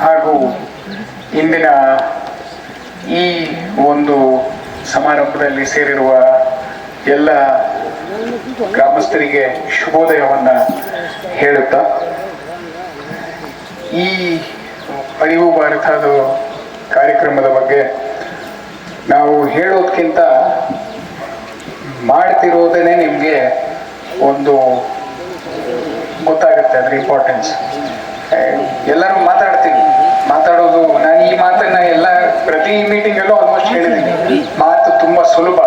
ಹಾಗೂ ಇಂದಿನ ಈ ಒಂದು ಸಮಾರಂಭದಲ್ಲಿ ಸೇರಿರುವ ಎಲ್ಲ ಗ್ರಾಮಸ್ಥರಿಗೆ ಶುಭೋದಯವನ್ನ ಹೇಳುತ್ತಾ, ಈ ಅರಿವು ಭಾರತದ ಕಾರ್ಯಕ್ರಮದ ಬಗ್ಗೆ ನಾವು ಹೇಳೋದಕ್ಕಿಂತ ಮಾಡ್ತಿರೋದೇ ನಿಮಗೆ ಒಂದು ಗೊತ್ತಾಗುತ್ತೆ ಅದ್ರ ಇಂಪಾರ್ಟೆನ್ಸ್ ಎಲ್ಲರೂ ನಾನು ಈ ಮಾತನ್ನ ಎಲ್ಲ ಪ್ರತಿ ಮೀಟಿಂಗ್ ಅಲ್ಲೂ ಆಲ್ಮೋಸ್ಟ್ ಹೇಳಿದ್ದೀನಿ. ಮಾತು ತುಂಬಾ ಸುಲಭ.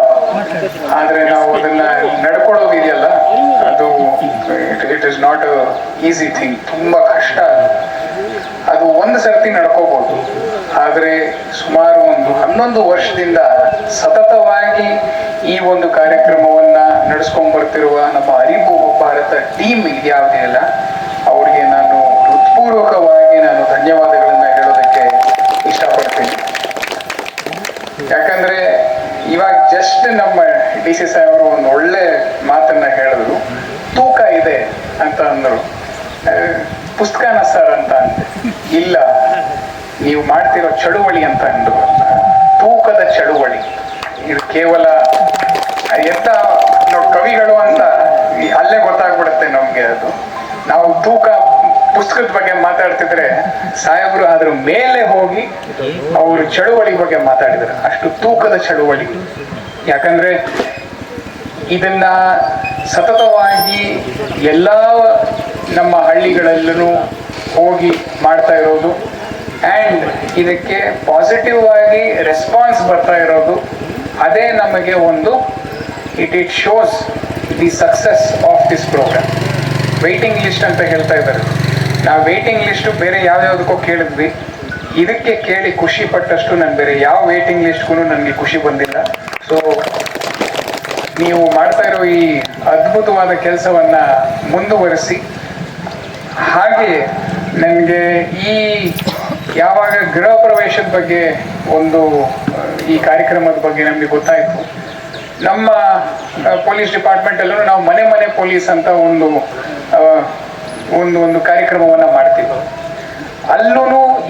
ಆದ್ರೆ ನಾವು ಅದನ್ನ ನಡ್ಕೊಳ್ಳೋದು ಇದೆಯಲ್ಲ, ಅದು it is not easy thing ತುಂಬಾ ಕಷ್ಟ. ಅದು ಒಂದು ಸರ್ತಿ ನಡ್ಕೋಬಹುದು ಆದ್ರೆ ಸುಮಾರು ಒಂದು ಹನ್ನೊಂದು ವರ್ಷದಿಂದ ಸತತವಾಗಿ ಈ ಒಂದು ಕಾರ್ಯಕ್ರಮವನ್ನ ನಡೆಸ್ಕೊಂಡ್ ಬರ್ತಿರುವ ನಮ್ಮ ಅರಿವು ಭಾರತ ಟೀಮ್ ಇದ್ಯಾವುದಿಲ್ಲ ಅವ್ರಿಗೆ ನಾನು ಹೃತ್ಪೂರ್ವಕವಾಗಿ ನಾನು ಧನ್ಯವಾದಗಳನ್ನ ಯಾಕಂದ್ರೆ ಇವಾಗ ಜಸ್ಟ್ ನಮ್ಮ ಡಿ ಸಿ ಸಾಹೇಬರು ಒಂದು ಒಳ್ಳೆ ಮಾತನ್ನ ಹೇಳಿದ್ರು, ತೂಕ ಇದೆ ಅಂತ ಅಂದರು. ಪುಸ್ತಕನ ಸರ್ ಅಂತ ಅಂದೆ. ಇಲ್ಲ, ನೀವು ಮಾಡ್ತಿರೋ ಚಳುವಳಿ ಅಂತ ಅಂದ್ರು. ತೂಕದ ಚಳುವಳಿ. ಇದು ಕೇವಲ ಎಂತ ಕವಿಗಳು ಅಂತ ಅಲ್ಲೇ ಗೊತ್ತಾಗ್ಬಿಡುತ್ತೆ ನಮ್ಗೆ ಅದು. ನಾವು ತೂಕ ಪುಸ್ತಕದ ಬಗ್ಗೆ ಮಾತಾಡ್ತಿದ್ರೆ ಸಾಹೇಬರು ಅದ್ರ ಮೇಲೆ ಹೋಗಿ ಅವರು ಚಳುವಳಿ ಬಗ್ಗೆ ಮಾತಾಡಿದ್ರು. ಅಷ್ಟು ತೂಕದ ಚಳುವಳಿ. ಯಾಕಂದ್ರೆ ಇದನ್ನ ಸತತವಾಗಿ ಎಲ್ಲ ನಮ್ಮ ಹಳ್ಳಿಗಳಲ್ಲೂ ಹೋಗಿ ಮಾಡ್ತಾ ಇರೋದು. ಆ್ಯಂಡ್ ಇದಕ್ಕೆ ಪಾಸಿಟಿವ್ ಆಗಿ ರೆಸ್ಪಾನ್ಸ್ ಬರ್ತಾ ಇರೋದು. ಅದೇ ನಮಗೆ ಒಂದು it it shows the success of this programme waiting list ಅಂತ ಹೇಳ್ತಾ ಇದ್ದಾರೆ. ನಾವು ವೇಟಿಂಗ್ ಲಿಸ್ಟು ಬೇರೆ ಯಾವ್ಯಾವುದಕ್ಕೋ ಕೇಳಿದ್ವಿ. ಇದಕ್ಕೆ ಕೇಳಿ ಖುಷಿ ಪಟ್ಟಷ್ಟು ನಾನು ಬೇರೆ ಯಾವ ವೇಟಿಂಗ್ ಲಿಸ್ಟ್ಗೂ ನನಗೆ ಖುಷಿ ಬಂದಿಲ್ಲ. ಸೊ ನೀವು ಮಾಡ್ತಾ ಇರೋ ಈ ಅದ್ಭುತವಾದ ಕೆಲಸವನ್ನ ಮುಂದುವರಿಸಿ. ಹಾಗೆ ನನಗೆ ಈ ಯಾವಾಗ ಗೃಹ ಪ್ರವೇಶದ ಬಗ್ಗೆ ಒಂದು, ಈ ಕಾರ್ಯಕ್ರಮದ ಬಗ್ಗೆ ನಮಗೆ ಗೊತ್ತಾಯಿತು. ನಮ್ಮ ಪೊಲೀಸ್ ಡಿಪಾರ್ಟ್ಮೆಂಟಲ್ಲೂ ನಾವು ಮನೆ ಮನೆ ಪೊಲೀಸ್ ಅಂತ ಒಂದು ಒಂದು ಒಂದು ಕಾರ್ಯಕ್ರಮವನ್ನು ಮಾಡ್ತಿದ್ರು ಅಲ್ಲೂ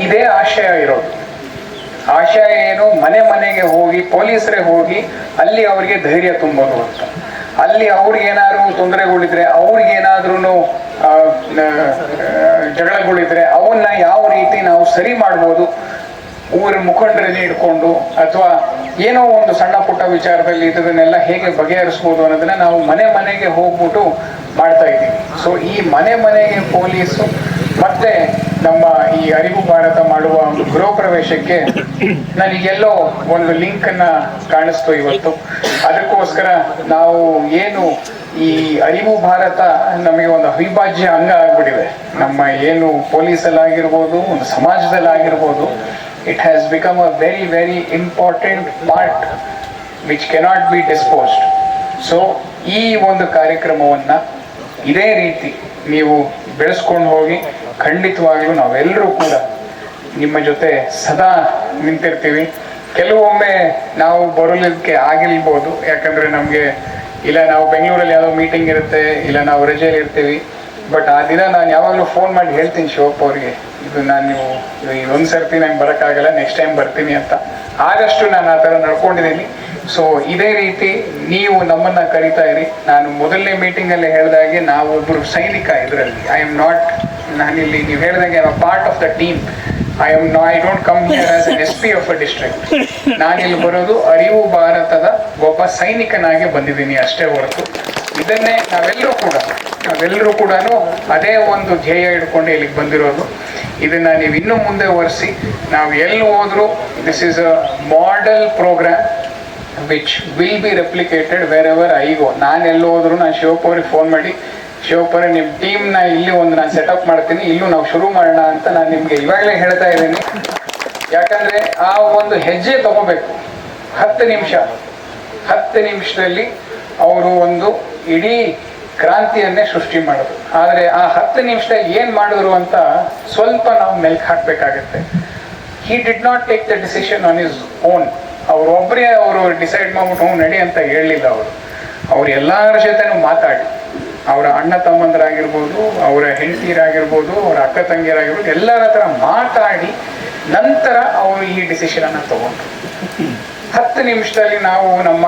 ಇದೇ ಆಶಯ ಇರೋದು. ಆಶಯ ಏನು? ಮನೆ ಮನೆಗೆ ಹೋಗಿ, ಪೊಲೀಸರೇ ಹೋಗಿ, ಅಲ್ಲಿ ಅವರಿಗೆ ಧೈರ್ಯ ತುಂಬೋದು ಅಂತ. ಅಲ್ಲಿ ಅವ್ರಿಗೇನಾದ್ರೂ ತೊಂದರೆಗಳಿದ್ರೆ ಅವ್ರಿಗೇನಾದ್ರೂ ಜಗಳಗಳಿದ್ರೆ, ಅವನ್ನ ಯಾವ ರೀತಿ ನಾವು ಸರಿ ಮಾಡ್ಬೋದು ಊರ ಮುಖಂಡರನ್ನೇ ಇಟ್ಕೊಂಡು ಅಥವಾ ಏನೋ ಒಂದು ಸಣ್ಣ ಪುಟ್ಟ ವಿಚಾರದಲ್ಲಿ ಇದನ್ನೆಲ್ಲ ಹೇಗೆ ಬಗೆಹರಿಸ್ಬೋದು ಅನ್ನೋದನ್ನ ನಾವು ಮನೆ ಮನೆಗೆ ಹೋಗ್ಬಿಟ್ಟು ಮಾಡ್ತಾ ಇದ್ದೀವಿ. ಸೊ ಈ ಮನೆ ಮನೆಗೆ ಪೊಲೀಸು ಮತ್ತೆ ನಮ್ಮ ಈ ಅರಿವು ಭಾರತ ಮಾಡುವ ಒಂದು ಗೃಹ ಪ್ರವೇಶಕ್ಕೆ ನನಗೆಲ್ಲೋ ಒಂದು ಲಿಂಕ್ ಅನ್ನ ಕಾಣಿಸ್ತು ಇವತ್ತು. ಅದಕ್ಕೋಸ್ಕರ ನಾವು ಏನು ಈ ಅರಿವು ಭಾರತ ನಮಗೆ ಒಂದು ಅವಿಭಾಜ್ಯ ಅಂಗ ಆಗ್ಬಿಟ್ಟಿದೆ. ನಮ್ಮ ಏನು ಪೊಲೀಸಲ್ಲಾಗಿರ್ಬೋದು, ಒಂದು ಸಮಾಜದಲ್ಲಾಗಿರ್ಬೋದು it has become a very very important part which cannot be disposed so ಈ ಒಂದು ಕಾರ್ಯಕ್ರಮವನ್ನು ಇದೇ ರೀತಿ ನೀವು ಬೆಳೆಸ್ಕೊಂಡು ಹೋಗಿ ಖಂಡಿತವಾಗ್ಲೂ ನಾವೆಲ್ಲರೂ ಕೂಡ ನಿಮ್ಮ ಜೊತೆ ಸದಾ ನಿಂತಿರ್ತೀವಿ. ಕೆಲವೊಮ್ಮೆ ನಾವು ಬರಲಿಕ್ಕೆ ಆಗಿಲ್ಬೋದು ಯಾಕಂದರೆ ನಮಗೆ ಇಲ್ಲ, ನಾವು ಬೆಂಗಳೂರಲ್ಲಿ ಯಾವುದೋ ಮೀಟಿಂಗ್ ಇರುತ್ತೆ, ಇಲ್ಲ ನಾವು ರಜೆಯಲ್ಲಿ ಇರ್ತೀವಿ. ಬಟ್ ಆ ದಿನ ನಾನು ಯಾವಾಗಲೂ ಫೋನ್ ಮಾಡಿ ಹೇಳ್ತೀನಿ ಶಿವಪ್ಪ ಅವರಿಗೆ, ಇದು ನಾನು ನೀವು ಒಂದು ಸರ್ತಿ ನಂಗೆ ಬರೋಕ್ಕಾಗಲ್ಲ ನೆಕ್ಸ್ಟ್ ಟೈಮ್ ಬರ್ತೀನಿ ಅಂತ. ಆದಷ್ಟು ನಾನು ಆ ಥರ ನಡ್ಕೊಂಡಿದ್ದೀನಿ. ಸೊ ಇದೇ ರೀತಿ ನೀವು ನಮ್ಮನ್ನು ಕರಿತಾ ಇರಿ. ನಾನು ಮೊದಲನೇ ಮೀಟಿಂಗಲ್ಲಿ ಹೇಳಿದಾಗೆ ನಾವು ಒಬ್ಬರು ಸೈನಿಕ ಇದರಲ್ಲಿ. ಐ ಆಮ್ ನಾಟ್ ನಾನಿಲ್ಲಿ ನೀವು ಹೇಳಿದಾಗೆ part of the team I am ನಾ I don't come here as an S P of a district ನಾನಿಲ್ಲಿ ಬರೋದು ಅರಿವು ಭಾರತದ ಒಬ್ಬ ಸೈನಿಕನಾಗಿ ಬಂದಿದ್ದೀನಿ ಅಷ್ಟೇ ಹೊರತು. ಇದನ್ನೇ ನಾವೆಲ್ಲರೂ ಕೂಡ ನಾವೆಲ್ಲರೂ ಕೂಡ ಅದೇ ಒಂದು ಧ್ಯೇಯ ಇಟ್ಕೊಂಡು ಇಲ್ಲಿಗೆ ಬಂದಿರೋದು. ಇದನ್ನ ನೀವು ಇನ್ನೂ ಮುಂದೆ ಒರೆಸಿ ನಾವು ಎಲ್ಲಿ ಹೋದ್ರು this is a model programme which will be replicated wherever I go ನಾನು ಎಲ್ಲಿ ಹೋದ್ರು ನಾನು ಶಿವಪ್ಪ ಫೋನ್ ಮಾಡಿ ಶಿವಪ್ಪ ಅವ್ರೆ, ನಿಮ್ಮ ಟೀಮ್ನ ಇಲ್ಲಿ ಒಂದು ನಾನು ಸೆಟಪ್ ಮಾಡ್ತೀನಿ ಇಲ್ಲೂ ನಾವು ಶುರು ಮಾಡೋಣ ಅಂತ ನಾನು ನಿಮಗೆ ಇವಾಗಲೇ ಹೇಳ್ತಾ ಇದ್ದೀನಿ. ಯಾಕಂದ್ರೆ ಆ ಒಂದು ಹೆಜ್ಜೆ ತಗೋಬೇಕು. ಹತ್ತು ನಿಮಿಷ ಹತ್ತು ನಿಮಿಷದಲ್ಲಿ ಅವರು ಒಂದು ಇಡೀ ಕ್ರಾಂತಿಯನ್ನೇ ಸೃಷ್ಟಿ ಮಾಡೋದು. ಆದರೆ ಆ ಹತ್ತು ನಿಮಿಷ ಏನು ಮಾಡಿದ್ರು ಅಂತ ಸ್ವಲ್ಪ ನಾವು ಮೆಲ್ಕ್ ಹಾಕಬೇಕಾಗತ್ತೆ. He did not take the decision on his own ಅವ್ರು ಒಬ್ಬರೇ ಅವರು ಡಿಸೈಡ್ ಮಾಡ್ಬಿಟ್ಟು, ಹ್ಞೂ, ನಡಿ ಅಂತ ಹೇಳಲಿಲ್ಲ ಅವರು. ಅವ್ರು ಎಲ್ಲರ ಜೊತೆನೂ ಮಾತಾಡಿ. ಅವರ ಅಣ್ಣ ತಮ್ಮಂದರಾಗಿರ್ಬೋದು, ಅವರ ಹೆಂಡತಿಯರಾಗಿರ್ಬೋದು ಅವರ ಅಕ್ಕ ತಂಗಿಯರಾಗಿರ್ಬೋದು ಎಲ್ಲರ ಹತ್ರ ಮಾತಾಡಿ, ನಂತರ ಅವರು ಈ ಡಿಸಿಷನನ್ನು ತಗೊಂಡ್ರು. ಹತ್ತು ನಿಮಿಷದಲ್ಲಿ ನಾವು ನಮ್ಮ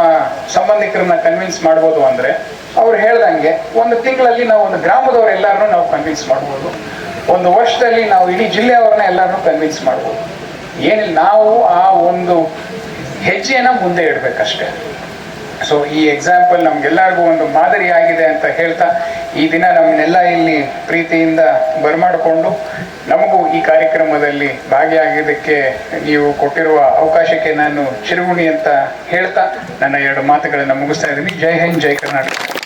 ಸಂಬಂಧಿಕರನ್ನ ಕನ್ವಿನ್ಸ್ ಮಾಡ್ಬೋದು ಅಂದ್ರೆ, ಅವ್ರು ಹೇಳ್ದಂಗೆ ಒಂದು ತಿಂಗಳಲ್ಲಿ ನಾವು ಒಂದು ಗ್ರಾಮದವ್ರು ಎಲ್ಲರನ್ನೂ ನಾವು ಕನ್ವಿನ್ಸ್ ಮಾಡ್ಬೋದು. ಒಂದು ವರ್ಷದಲ್ಲಿ ನಾವು ಇಡೀ ಜಿಲ್ಲೆಯವ್ರನ್ನ ಎಲ್ಲರನ್ನೂ ಕನ್ವಿನ್ಸ್ ಮಾಡ್ಬೋದು. ಏನಿಲ್ಲ, ನಾವು ಆ ಒಂದು ಹೆಜ್ಜೆಯನ್ನು ಮುಂದೆ ಇಡಬೇಕಷ್ಟೇ. ಸೊ ಈ ಎಕ್ಸಾಂಪಲ್ ನಮ್ಗೆಲ್ಲರಿಗೂ ಒಂದು ಮಾದರಿ ಆಗಿದೆ ಅಂತ ಹೇಳ್ತಾ, ಈ ದಿನ ನಮ್ಮನ್ನೆಲ್ಲ ಇಲ್ಲಿ ಪ್ರೀತಿಯಿಂದ ಬರಮಾಡಿಕೊಂಡು ನಮಗೂ ಈ ಕಾರ್ಯಕ್ರಮದಲ್ಲಿ ಭಾಗಿಯಾಗಿದ್ದಕ್ಕೆ ನೀವು ಕೊಟ್ಟಿರುವ ಅವಕಾಶಕ್ಕೆ ನಾನು ಚಿರುಗುಣಿ ಅಂತ ಹೇಳ್ತಾ ನನ್ನ ಎರಡು ಮಾತುಗಳನ್ನು ಮುಗಿಸ್ತಾ ಇದ್ದೀನಿ. ಜೈ ಹಿಂದ್, ಜೈ ಕರ್ನಾಟಕ.